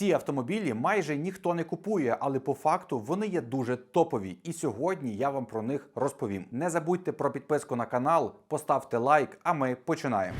Ці автомобілі майже ніхто не купує, але по факту вони є дуже топові. І сьогодні я вам про них розповім. Не забудьте про підписку на канал, поставте лайк, а ми починаємо.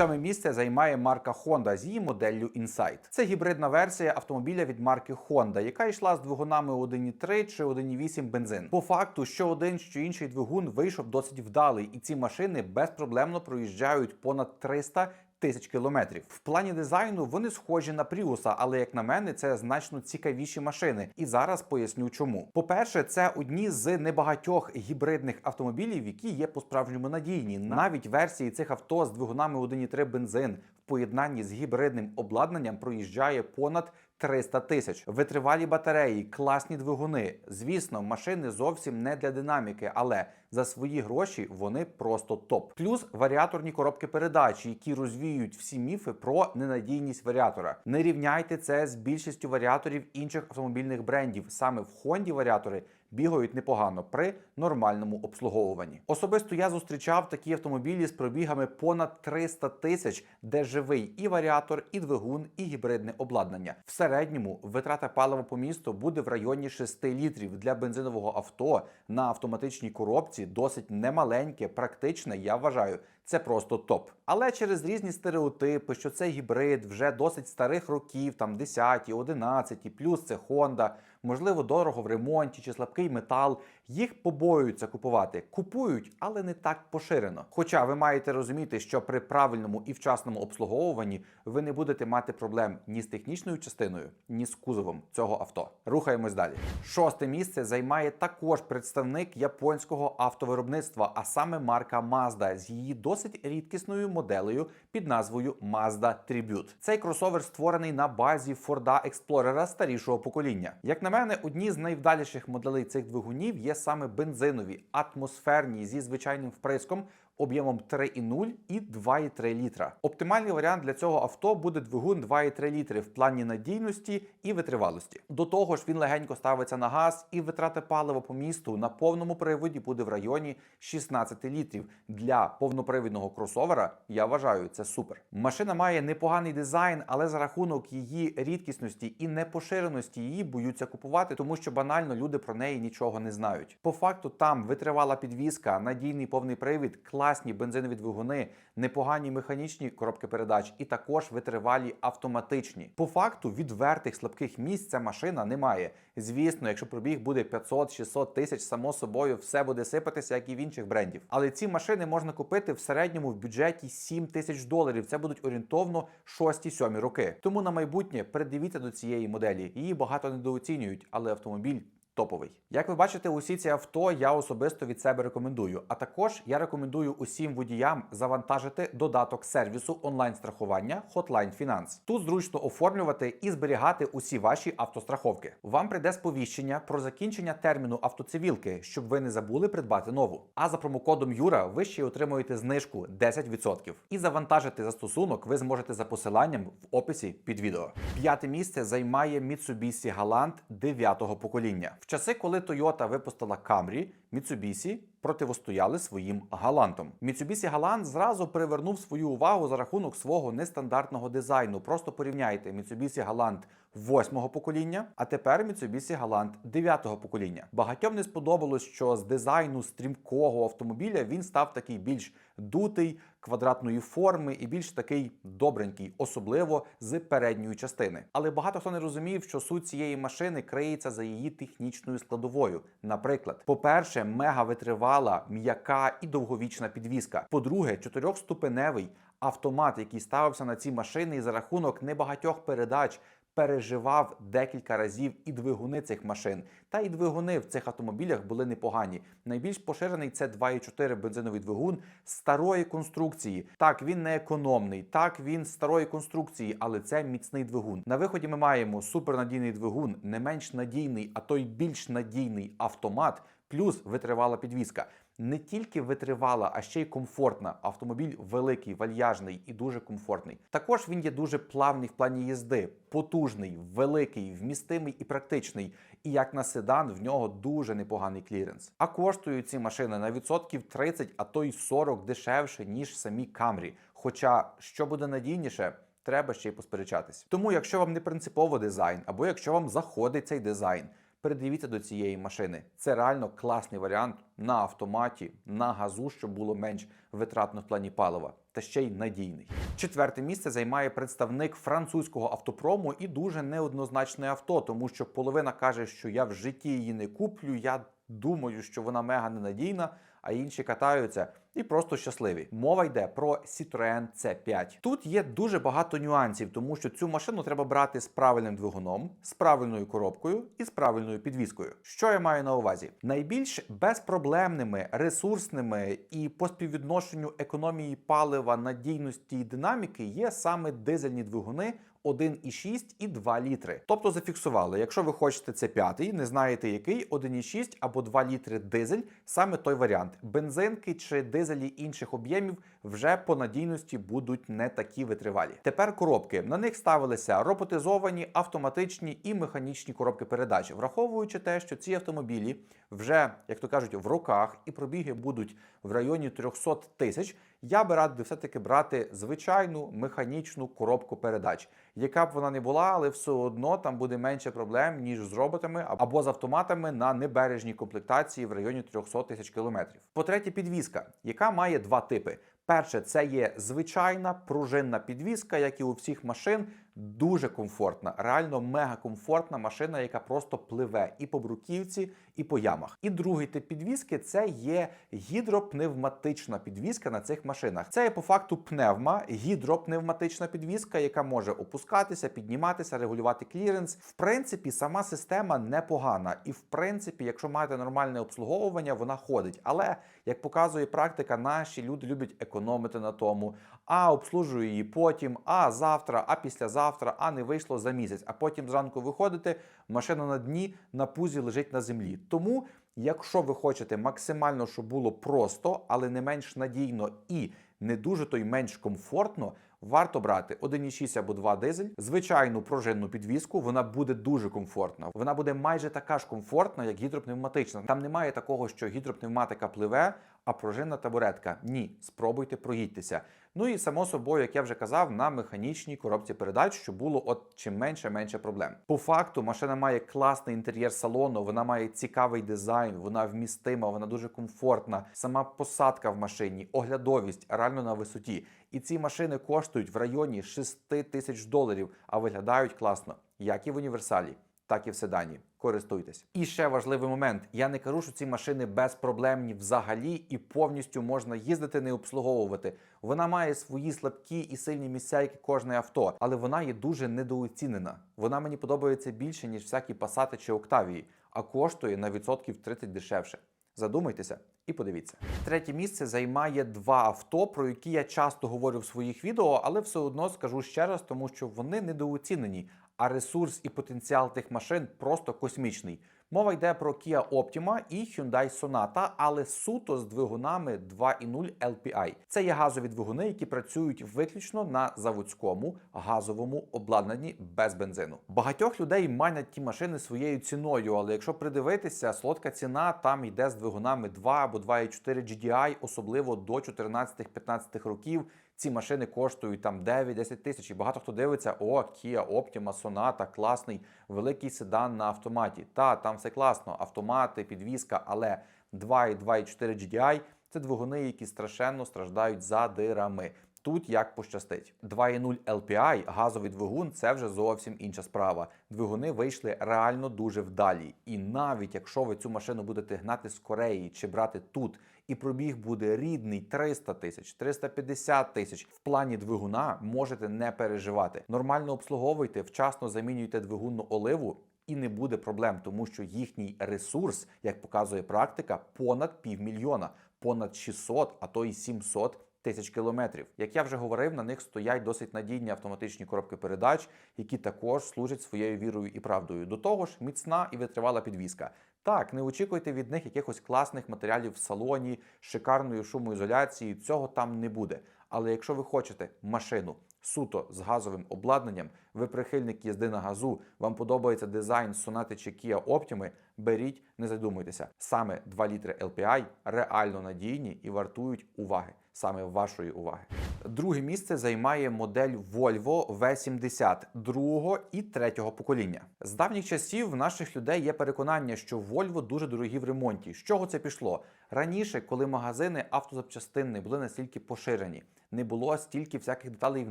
Сьоме місце займає марка Honda з її моделлю Insight. Це гібридна версія автомобіля від марки Honda, яка йшла з двигунами 1.3 чи 1.8 бензин. По факту, що один, що інший двигун вийшов досить вдалий, і ці машини безпроблемно проїжджають понад 300 тисяч кілометрів. В плані дизайну вони схожі на Пріуса, але як на мене, це значно цікавіші машини. І зараз поясню чому. По-перше, це одні з небагатьох гібридних автомобілів, які є по-справжньому надійні. Навіть версії цих авто з двигунами 1.3 бензин поєднанні з гібридним обладнанням проїжджає понад 300 тисяч. Витривалі батареї, класні двигуни. Звісно, машини зовсім не для динаміки, але за свої гроші вони просто топ. Плюс варіаторні коробки передач, які розвіюють всі міфи про ненадійність варіатора. Не рівняйте це з більшістю варіаторів інших автомобільних брендів. Саме в Хонді варіатори бігають непогано при нормальному обслуговуванні. Особисто я зустрічав такі автомобілі з пробігами понад 300 тисяч, де живий і варіатор, і двигун, і гібридне обладнання. В середньому витрата палива по місту буде в районі 6 літрів для бензинового авто на автоматичній коробці. Досить немаленьке, практичне. Я вважаю. Це просто топ. Але через різні стереотипи, що це гібрид вже досить старих років, там 10, 11, плюс це Honda, можливо, дорого в ремонті чи слабкий метал. Їх побоюються купувати. Купують, але не так поширено. Хоча ви маєте розуміти, що при правильному і вчасному обслуговуванні ви не будете мати проблем ні з технічною частиною, ні з кузовом цього авто. Рухаємось далі. Шосте місце займає також представник японського автовиробництва, а саме марка Mazda з її досить рідкісною моделею під назвою Mazda Tribute. Цей кросовер створений на базі Ford Explorer старішого покоління. Як на мене, одні з найвдаліших моделей цих двигунів є саме бензинові, атмосферні зі звичайним вприском. Об'ємом 3,0 і 2,3 літра. Оптимальний варіант для цього авто буде двигун 2,3 літри в плані надійності і витривалості. До того ж, він легенько ставиться на газ, і витрата палива по місту на повному приводі буде в районі 16 літрів. Для повнопривідного кросовера я вважаю це супер. Машина має непоганий дизайн, але за рахунок її рідкісності і непоширеності її боються купувати, тому що банально люди про неї нічого не знають. По факту там витривала підвізка, надійний повний привід, класні бензинові двигуни, непогані механічні коробки передач і також витривалі автоматичні. По факту відвертих слабких місць ця машина не має. Звісно, якщо пробіг буде 500-600 тисяч, само собою все буде сипатися, як і в інших брендів. Але ці машини можна купити в середньому в бюджеті 7 тисяч доларів. Це будуть орієнтовно 6-7 роки. Тому на майбутнє придивіться до цієї моделі. Її багато недооцінюють, але автомобіль. Топовий. Як ви бачите, усі ці авто я особисто від себе рекомендую. А також я рекомендую усім водіям завантажити додаток сервісу онлайн-страхування Hotline Finance. Тут зручно оформлювати і зберігати усі ваші автостраховки. Вам прийде сповіщення про закінчення терміну автоцивілки, щоб ви не забули придбати нову. А за промокодом Юра ви ще й отримуєте знижку 10%. І завантажити застосунок ви зможете за посиланням в описі під відео. П'яте місце займає Mitsubishi Galant 9-го покоління. Часи, коли Toyota випустила Camry, Mitsubishi противостояли своїм галантом. Mitsubishi Galant зразу привернув свою увагу за рахунок свого нестандартного дизайну. Просто порівняйте Mitsubishi Galant восьмого покоління, а тепер Mitsubishi Galant 9-го покоління. Багатьом не сподобалось, що з дизайну стрімкого автомобіля він став такий більш дутий, квадратної форми і більш такий добренький, особливо з передньої частини. Але багато хто не розумів, що суть цієї машини криється за її технічною складовою. Наприклад, по-перше, мега витривала, м'яка і довговічна підвізка. По-друге, чотирьохступеневий автомат, який ставився на ці машини, і за рахунок небагатьох передач переживав декілька разів і двигуни цих машин. Та і двигуни в цих автомобілях були непогані. Найбільш поширений це 2,4 бензиновий двигун старої конструкції. Так, він не економний, так він старої конструкції, але це міцний двигун. На виході ми маємо супернадійний двигун, не менш надійний, а то й більш надійний автомат, плюс витривала підвізка не тільки витривала, а ще й комфортна. Автомобіль великий, вальяжний і дуже комфортний. Також він є дуже плавний в плані їзди, потужний, великий, вмістимий і практичний. І як на седан в нього дуже непоганий кліренс. А коштують ці машини на відсотків 30, а то й 40 дешевше, ніж самі Камрі. Хоча що буде надійніше, треба ще й посперечатись. Тому, якщо вам не принципово дизайн, або якщо вам заходить цей дизайн, передивіться до цієї машини. Це реально класний варіант на автоматі, на газу, щоб було менш витратно в плані палива, та ще й надійний. Четверте місце займає представник французького автопрому і дуже неоднозначне авто, тому що половина каже, що я в житті її не куплю. Я думаю, що вона мега ненадійна, а інші катаються і просто щасливі. Мова йде про Citroën C5. Тут є дуже багато нюансів, тому що цю машину треба брати з правильним двигуном, з правильною коробкою і з правильною підвіскою. Що я маю на увазі? Найбільш безпроблемними, ресурсними і по співвідношенню економії палива, надійності і динаміки є саме дизельні двигуни. 1,6 і 2 літри. Тобто зафіксували, якщо ви хочете це п'ятий, не знаєте який, 1,6 або 2 літри дизель, саме той варіант. Бензинки чи дизелі інших об'ємів вже по надійності будуть не такі витривалі. Тепер коробки. На них ставилися роботизовані, автоматичні і механічні коробки передач, враховуючи те, що ці автомобілі вже, як то кажуть, в роках і пробіги будуть в районі 300 тисяч. Я би радив все-таки брати звичайну механічну коробку передач, яка б вона не була, але все одно там буде менше проблем, ніж з роботами або з автоматами на небережній комплектації в районі 300 тисяч кілометрів. По-третє, підвізка, яка має два типи. Перше, це є звичайна пружинна підвізка, як і у всіх машин, дуже комфортна, реально мега комфортна машина, яка просто пливе і по бруківці, і по ямах. І другий тип підвізки це є гідропневматична підвізка на цих машинах. Це є по факту пневма, гідропневматична підвізка, яка може опускатися, підніматися, регулювати кліренс. В принципі, сама система непогана, і в принципі, якщо маєте нормальне обслуговування, вона ходить. Але як показує практика, наші люди люблять економити на тому. А обслужую її потім, а завтра, а післязавтра, а не вийшло за місяць. А потім зранку виходите, машина на дні на пузі лежить на землі. Тому, якщо ви хочете максимально, щоб було просто, але не менш надійно і не дуже то й менш комфортно. Варто брати 1,6 або 2 дизель, звичайну пружинну підвіску, вона буде дуже комфортна. Вона буде майже така ж комфортна, як гідропневматична. Там немає такого, що гідропневматика пливе, а пружинна табуретка. Ні, спробуйте проїдьтеся. Ну і само собою, як я вже казав, на механічній коробці передач, щоб було от чим менше менше проблем. По факту машина має класний інтер'єр салону, вона має цікавий дизайн, вона вмістима, вона дуже комфортна. Сама посадка в машині, оглядовість реально на висоті. І ці машини коштують в районі 6 тисяч доларів, а виглядають класно, як і в універсалі, так і в седані. Користуйтесь. І ще важливий момент: я не кажу, що ці машини безпроблемні взагалі і повністю можна їздити, не обслуговувати. Вона має свої слабкі і сильні місця, як і кожне авто, але вона є дуже недооцінена. Вона мені подобається більше, ніж всякі пасати чи октавії, а коштує на відсотків 30 дешевше. Задумайтеся і подивіться. Третє місце займає два авто, про які я часто говорю в своїх відео, але все одно скажу ще раз, тому що вони недооцінені, а ресурс і потенціал тих машин просто космічний. Мова йде про Kia Optima і Hyundai Sonata, але суто з двигунами 2.0 LPI. Це є газові двигуни, які працюють виключно на заводському газовому обладнанні без бензину. Багатьох людей манять ті машини своєю ціною, але якщо придивитися, солодка ціна там йде з двигунами 2 або 2.4 GDI, особливо до 14-15 років. Ці машини коштують там 9-10 тисяч. І багато хто дивиться, о, Kia Optima, Sonata, класний, великий седан на автоматі. Та, там все класно, автомати, підвізка, але 2 і 2,4 GDI – це двигуни, які страшенно страждають задирами. Тут як пощастить. 2.0 LPI, газовий двигун це вже зовсім інша справа. Двигуни вийшли реально дуже вдалі. І навіть якщо ви цю машину будете гнати з Кореї чи брати тут, і пробіг буде рідний 300 тисяч, 350 тисяч. В плані двигуна можете не переживати. Нормально обслуговуйте, вчасно замінюйте двигунну оливу. І не буде проблем, тому що їхній ресурс, як показує практика, понад півмільйона, понад 600, а то й 700 тисяч кілометрів. Як я вже говорив, на них стоять досить надійні автоматичні коробки передач, які також служать своєю вірою і правдою. До того ж, міцна і витривала підвізка. Так, не очікуйте від них якихось класних матеріалів в салоні, шикарної шумоізоляції. Цього там не буде. Але якщо ви хочете машину суто з газовим обладнанням, ви прихильник їзди на газу, вам подобається дизайн Sonata чи Kia Optima, беріть, не задумуйтеся. Саме 2 літри LPI реально надійні і вартують уваги, саме вашої уваги. Друге місце займає модель Volvo V70 другого і третього покоління. З давніх часів в наших людей є переконання, що Volvo дуже дорогі в ремонті. З чого це пішло? Раніше, коли магазини автозапчастин не були настільки поширені, не було стільки всяких деталей в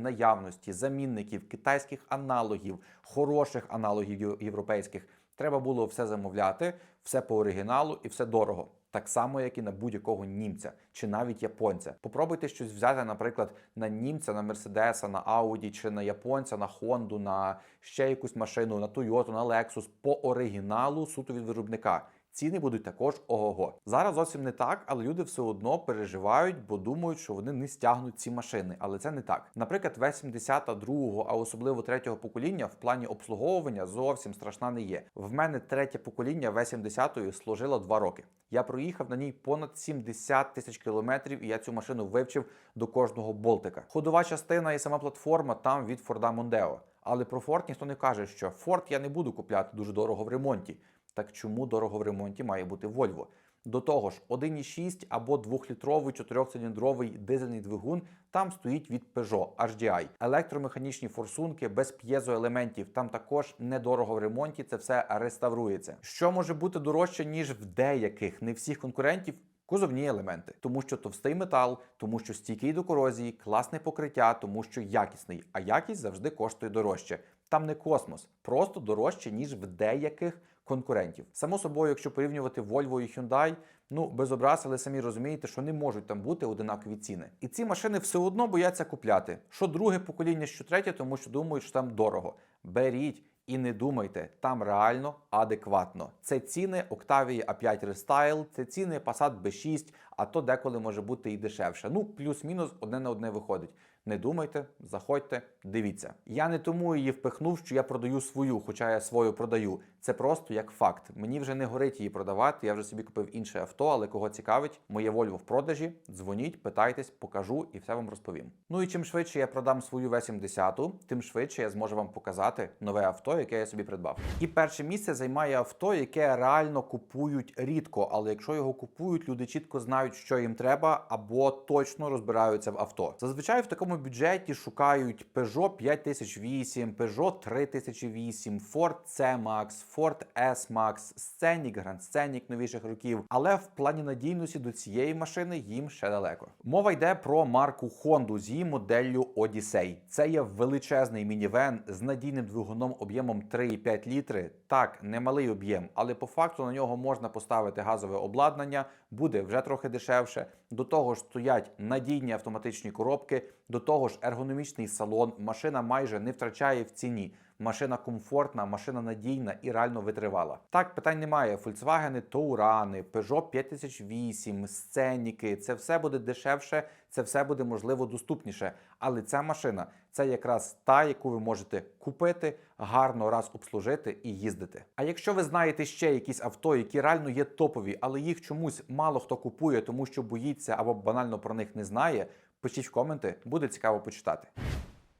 наявності, замінників, китайських аналогів, хороших аналогів європейських. Треба було все замовляти, все по оригіналу і все дорого. Так само, як і на будь-якого німця чи навіть японця. Попробуйте щось взяти, наприклад, на німця, на Мерседеса, на Ауді, чи на японця, на Хонду, на ще якусь машину, на Тойоту, на Лексус по оригіналу суто від виробника. Ціни будуть також ого-го. Зараз зовсім не так, але люди все одно переживають, бо думають, що вони не стягнуть ці машини. Але це не так. Наприклад, V70 другого, а особливо третього покоління в плані обслуговування зовсім страшна не є. В мене третє покоління V70 служило 2 роки. Я проїхав на ній понад 70 тисяч кілометрів, і я цю машину вивчив до кожного болтика. Ходова частина і сама платформа там від Форда Мондео. Але про Форд ніхто не каже, що Форд я не буду купляти дуже дорого в ремонті. Так чому дорого в ремонті має бути Volvo? До того ж, 1,6 або 2-літровий 4-циліндровий дизельний двигун там стоїть від Peugeot HDI. Електромеханічні форсунки без п'єзоелементів там також недорого в ремонті. Це все реставрується. Що може бути дорожче ніж в деяких, не всіх конкурентів? Кузовні елементи, тому що товстий метал, тому що стійкий до корозії, класне покриття, тому що якісний, а якість завжди коштує дорожче. Там не космос, просто дорожче ніж в деяких конкурентів. Само собою, якщо порівнювати Volvo і Hyundai, ну без образ, але самі розумієте, що не можуть там бути одинакові ціни. І ці машини все одно бояться купляти. Що друге покоління, що третє, тому що думають, що там дорого. Беріть. І не думайте, там реально адекватно. Це ціни Octavia A5 Restyle, це ціни Passat B6, а то деколи може бути і дешевше. Ну, плюс-мінус одне на одне виходить. Не думайте, заходьте, дивіться. Я не тому її впихнув, що я продаю свою, хоча я свою продаю. Це просто як факт. Мені вже не горить її продавати. Я вже собі купив інше авто, але кого цікавить, моє Volvo в продажі. Дзвоніть, питайтесь, покажу і все вам розповім. Ну і чим швидше я продам свою V70, тим швидше я зможу вам показати нове авто, яке я собі придбав. І перше місце займає авто, яке реально купують рідко, але якщо його купують, люди чітко знають, що їм треба, або точно розбираються в авто. Зазвичай в такому бюджеті шукають Peugeot 5008, Peugeot 3008, Ford C-Max, Ford S-Max, Scenic, Grand Scenic новіших років. Але в плані надійності до цієї машини їм ще далеко. Мова йде про марку Honda з її моделлю Odyssey. Це є величезний мінівен з надійним двигуном об'ємом 3,5 літри. Так, немалий об'єм, але по факту на нього можна поставити газове обладнання, буде вже трохи дешевше. До того ж стоять надійні автоматичні коробки, до того ж ергономічний салон. Машина майже не втрачає в ціні. Машина комфортна, машина надійна і реально витривала. Так, питань немає. Volkswagen, Таурани, Peugeot 5008, Сценіки. Це все буде дешевше, це все буде можливо доступніше. Але ця машина це якраз та, яку ви можете купити, гарно раз обслужити і їздити. А якщо ви знаєте ще якісь авто, які реально є топові, але їх чомусь мало хто купує, тому що боїться або банально про них не знає. Пишіть в коменти, буде цікаво почитати.